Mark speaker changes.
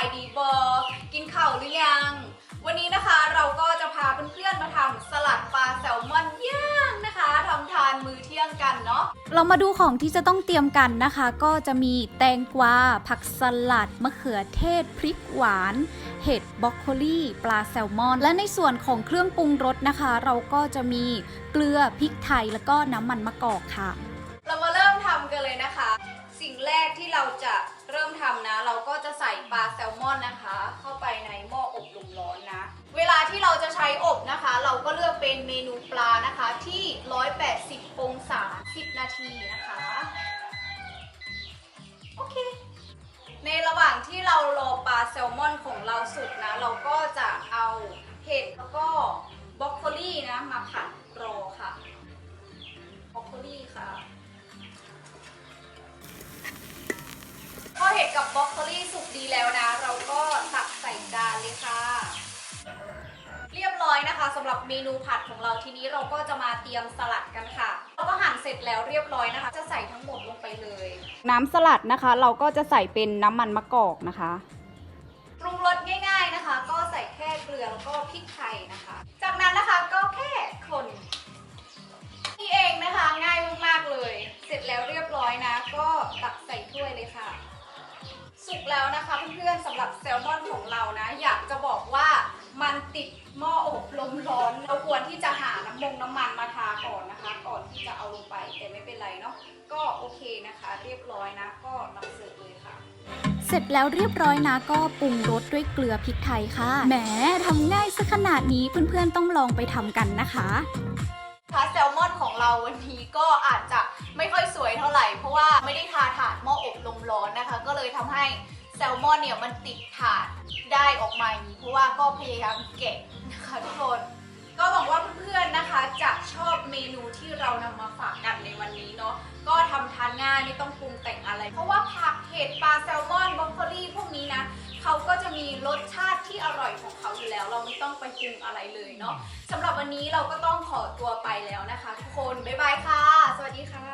Speaker 1: ายดีบอกินข้าวหรือยัง วันนี้นะคะเราก็จะพาเพื่อนๆมาทำสลัดปลาแซลมอนย่างนะคะทำทานมื้อเที่ยงกันเนาะ
Speaker 2: เรามาดูของที่จะต้องเตรียมกันนะคะ ก็จะมีแตงกวา ผักสลัด มะเขือเทศ พริกหวาน เห็ดบรอกโคลีปลาแซลมอน และในส่วนของเครื่องปรุงรสนะคะ เราก็จะมีเกลือพริกไทยแล้วก็น้ำมันมะกอกค่ะ
Speaker 1: เรามาเริ่มทำกันเลยนะคะ สิ่งแรกที่เราจะเริ่มทำนะเรา ทีนะคะ โอเค ในระหว่างที่เรารอปลาแซลมอนของเราสุกนะ เราก็จะเอาเห็ดแล้วก็บรอกโคลีนะมาผัดรอค่ะบรอกโคลีค่ะพอเห็ดกับบรอกโคลีสุกดีแล้วนะ เราก็ตักใส่จานเลยค่ะเรียบร้อยนะคะสำหรับเมนูผัดของเราทีนี้เราก็จะมาเตรียมสลัดกันค่ะ เราก็หั่นเสร็จแล้วเรียบร้อยนะคะ จะใส่ทั้งหมดลงไปเลย
Speaker 2: น้ำสลัดนะคะ เราก็จะใส่เป็นน้ำมันมะกอกนะคะ
Speaker 1: ปรุงรสง่าย ๆนะคะ ก็ใส่แค่เกลือแล้วก็พริกไทยนะคะ จากนั้นนะคะก็แค่คนนี่เองนะคะง่ายมากๆเลย เสร็จแล้วเรียบร้อยนะ ก็ตักใส่ถ้วยเลยค่ะ สุกแล้วนะคะเพื่อนๆสำหรับแซลมอนของเรานะ อยากจะบอกว่ามันติดหม้ออบลมร้อน เราควรที่จะหาน้ำมงน้ำมัน เป็นไรเนาะก็โอเคนะคะ เรียบร้อยนะก็นำเสิร์ฟเลยค่ะ
Speaker 2: เสร็จแล้วเรียบร้อยนะก็ปรุงรสด้วยเกลือพริกไทยค่ะ แหมทำง่ายซะขนาดนี้เพื่อนๆต้องลองไปทำกันนะคะ
Speaker 1: พาแซลมอนของเราวันนี้ก็อาจจะไม่ค่อยสวยเท่าไหร่ เพราะว่าไม่ได้ทาถาดหม้ออบลมร้อนนะคะ ก็เลยทำให้แซลมอนเนี่ยมันติดถาดได้ออกมาอย่างนี้ เพราะว่าก็พยายามแกะนะคะทุกคน ก็หวังว่าเพื่อนๆนะคะจะชอบเมนูที่เรานำมาฝ ดปลาแซลมอนบล็อกโคลี่พวกนี้นะเขาก็จะมีรสชาติที่อร่อยของเขาอยู่แล้ว เราไม่ต้องไปปรุงอะไรเลยเนาะสำหรับวันนี้เราก็ต้องขอตัวไปแล้วนะคะทุกคนบ๊ายบายค่ะ สวัสดีค่ะ